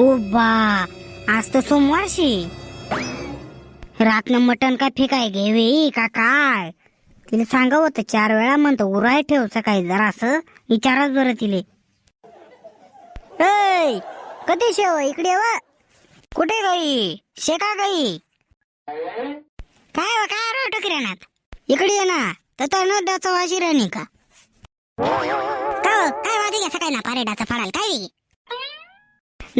ओ बा आज तर सोमवारशी रातनं मटण काय फेकाय घेवे का काय? तिला सांगावं तर चार वेळा म्हणतो उराय ठेव सकाळी जरा असं विचाराच बरं तिले. ऐ कधी शेव हो, इकडे व. कुठे गाई शेका गाई? काय व काय रो टकऱ्यानात इकडे ये ना तर न डाचा वाशी राणी का? का हो? काय वादी घ्या सकाळी ना पारेडाचा फाडाल काय?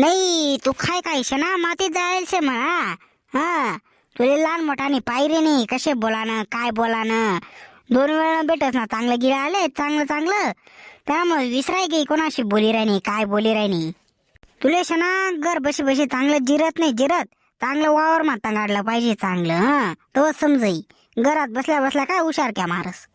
नाही तू काय काय ना मातीत जायला शे म्हणा हा तुला लहान मोठाने पायरे नाही कसे बोलानं काय बोलानं। दोन वेळा भेटस ना चांगलं गिरा आले चांगलं चांगलं। त्यामुळे विसराय गे कोणाशी बोली राहिनी काय बोली राहिनी तुले शना घर बशी बशी चांगलं जिरत नाही जिरत। चांगलं वावर माता काढलं पाहिजे चांगलं हा तो समजई। घरात बसल्या बसल्या काय हुशार क्या मारस।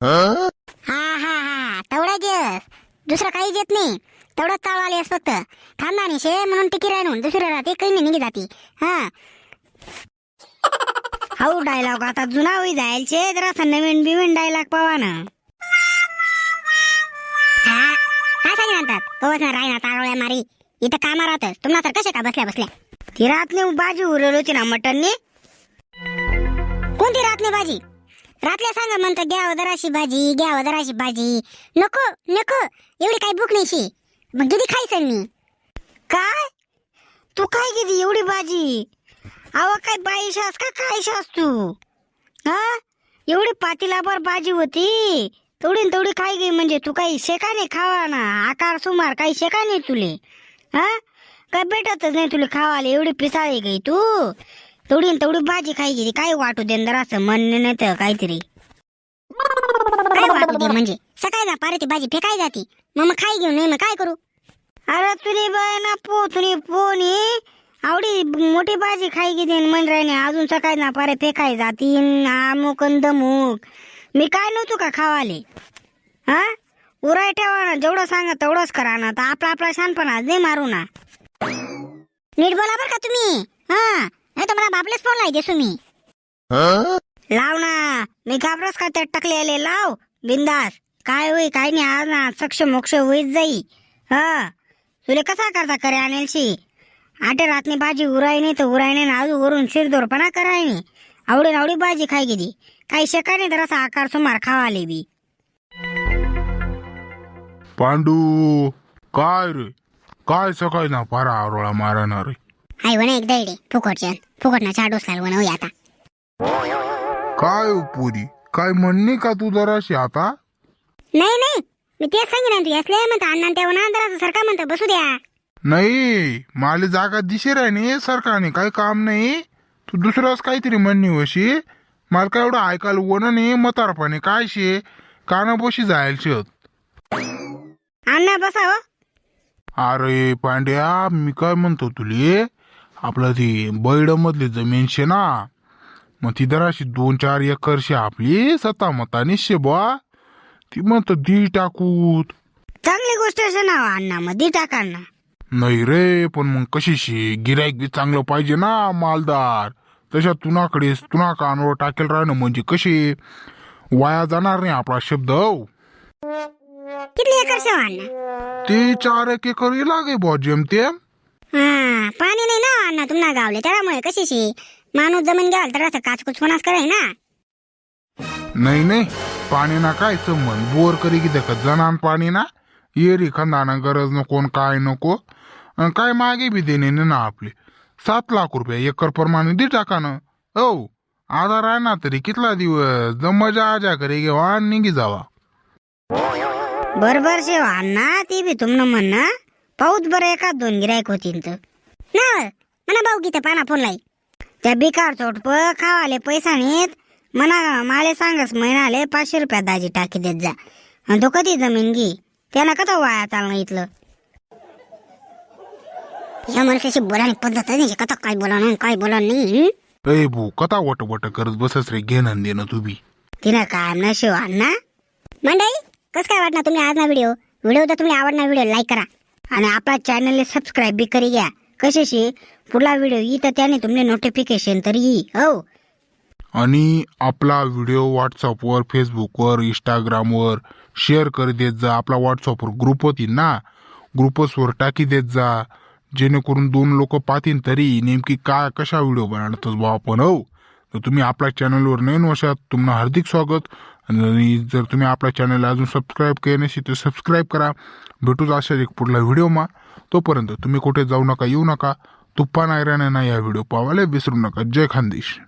हा? हा हा तेवढा जेस दुसरं काही येत नाही। तेवढंच चालू आली आहेस फक्त खानदानी शे म्हणून टिकी राहून दुसऱ्या राहते काही नाही निघी जाते. हा. हाऊ डायलॉग आता जुना होई जायचे जरा असं नवीन बिवीन डायलॉग पावा ना. हा, काय सांगे म्हणतात? कवच ना राही ना तारवळ्या मारी. इथं कामा राहतच तुम्हाला तर कसे का बसल्या बसल्या? ती रातली भाजी उरवली होती ना मटननी. कोणती रातली भाजी? रातल्या सांगा म्हणतं घ्यावं जराशी भाजी घ्यावं जराशी भाजी. नको नको. एवढी काही भूक नाही शी. म्हणजे मग किती खायचं मी. काय? तू काय किती एवढी भाजी? अव काय बाई शास का काय शास तू? हा? एवढी पातीलाभर भाजी होती. तेवढी तेवढी काय गे म्हणजे तू काही शेका नाही खावा ना? आकार सुमार काही शेका नाही तुले. हा? काय भेटतच नाही तुला खावाले. एवढी पिसाळी गई तू. तेवढी तेवढी भाजी खाई गेली. काय वाटू दे जरा असं म्हणणे नाही तर काहीतरी. काय वाटू दे म्हणजे? सकाळी ना पारे ती भाजी फेकाय जाती. मग मग खाई घेऊन नाही मग काय करू? अरे तुने बाय ना पो तुने पोनी. आवडी मोठी भाजी खाई म्हण राहिली अजून सकाळी ना पारे फेकाय जातीन अमुक अन दमुक. मी काय नव्हतो का खावाले? हा? उराय ठेवा ना जेवढं सांगा तेवढंच करा ना. तर आपला आपला शानपणा नाही मारू ना. नीट बोला बरं का तुम्ही. हा? नाही तर मला बापलेच फोन लाई देसू मी. लाव ना. मी घाबरस का त्यात टाकले लाव. बिंदास. काय होई काय नाही आज ना सक्ष मोक्ष होईत जाई. हा. तुले कसा करता करे आणेलशी आटे रातनी भाजी उराय नाही तर उराय नाही ना अजून वरून शिरदोरपणा कराय नाही आवडी आवडी भाजी खाय गेली. काही शेका नाही तर असा आकार सुमार खावाले बी. पांडू काय रे? काय सकाळी ना पारा आरोळा मारणार रे? हाय वना एकदा इडे फुकटच्या फुकटना चार डोस लाल वना होई आता. काय हो पुरी? काय म्हणणे का तू जराशी आता? नाही नाही. मी तेच सांगेन तू असले म्हणता अण्णा तेव्हा ना जरा सरकार म्हणतं. बसू द्या. नाही मला जागा दिशे राहिने सरकारने काही काम नाही. तू दुसरंच काहीतरी म्हणणी होशी. मला काय एवढं ऐकायला वन नाही मतारपणे काय शे? कानापोशी जायला शेत अण्णा बसा हो. अरे पांड्या मी काय म्हणतो तुले? आपलं ती बैड मधली जमीन शे ना. मग ती जराशी दोन चार एकर शे आपली सता मतानी शे बुवा. ती म्हणतो दी टाकूत. चांगली गोष्ट असे ना अण्णा मध्ये टाका ना नाही रे पण मग कशी शे गिराईक बी चांगलं पाहिजे ना मालदार. तशा तुनाकडे तुना कानवर टाकेल राहणं म्हणजे कसे वाया जाणार नाही आपला शब्द हो. किती एकर शेव अण्णा? ते चार एक एकर लागे बुवा जेमतेम हा पाणी नाही ना अण्णा तुम्हाला गावले त्यामुळे कशीशी? माणूस जमीन घ्याल तर असं काचकुचपणाच करे ना. नाही नाही. पाणी ना काय संबंध? बोर करी की देखत जणान पाणी ना येरी खंदाना गरज नको न काय नको. अन काय मागे बी देणे ना आपले. सात लाख रुपये एकर प्रमाणे दे टाका ना हो आधार आहे ना तरी कितला दिवस? जमजा आजा करे घेवा आणि निघी जावा. बरोबर शेव अण्णा ती बी तुमनं म्हणणं पाऊत बरं एका दोन गिरायक होतीन तर. ना म्हणा भाऊ गीता पाना फोन लाई. त्या बिकार चोटप खावाले पैसा नेत म्हणा माले सांगस महिनाले पाचशे रुपयात दाजी टाकी देत जा. आणि तो कधी जमीन घे. त्यानं कथा वाया चालणं इथलं? या मनुष्याची बोलानी पद्धत आहे कथा काय बोला काय बोला नाही भू कथा वट वट करत बसस रे घेणं देणं तू बी. तिनं काय ना शिव अण्णा? मंडळी कसं काय वाटणार तुम्ही आज ना व्हिडिओ? व्हिडिओ तर तुम्ही आवडणार व्हिडिओ लाईक करा. आणि आपला चॅनलला सबस्क्राईब बी करी घ्या. कशाशी? पुढला व्हिडिओ तर त्याने तुमने नोटिफिकेशन तर येई हो? आणि आपला व्हिडिओ व्हॉट्सअपवर फेसबुकवर इंस्टाग्रामवर शेअर करी देत जा. आपला व्हॉट्सअपवर ग्रुप होती ना. ग्रुपसवर टाकी देत जा. जेणेकरून दोन लोक पाहतील तरी नेमकी काय कशा व्हिडिओ बनवतोच बा आपण हो? तर तुम्ही आपल्या चॅनलवर नवीन वर्षात तुम्हाला हार्दिक स्वागत. आणि जर तुम्ही आपल्या चॅनलला अजून सबस्क्राईब केले नसेल तर सबस्क्राईब करा. भेटूच अशा एक पुढला व्हिडिओमा तोपर्यंत तुम्ही कुठे जाऊ नका येऊ नका. तुप्पा नायराने ना या व्हिडिओ पाहायला विसरू नका. जय खानदेश.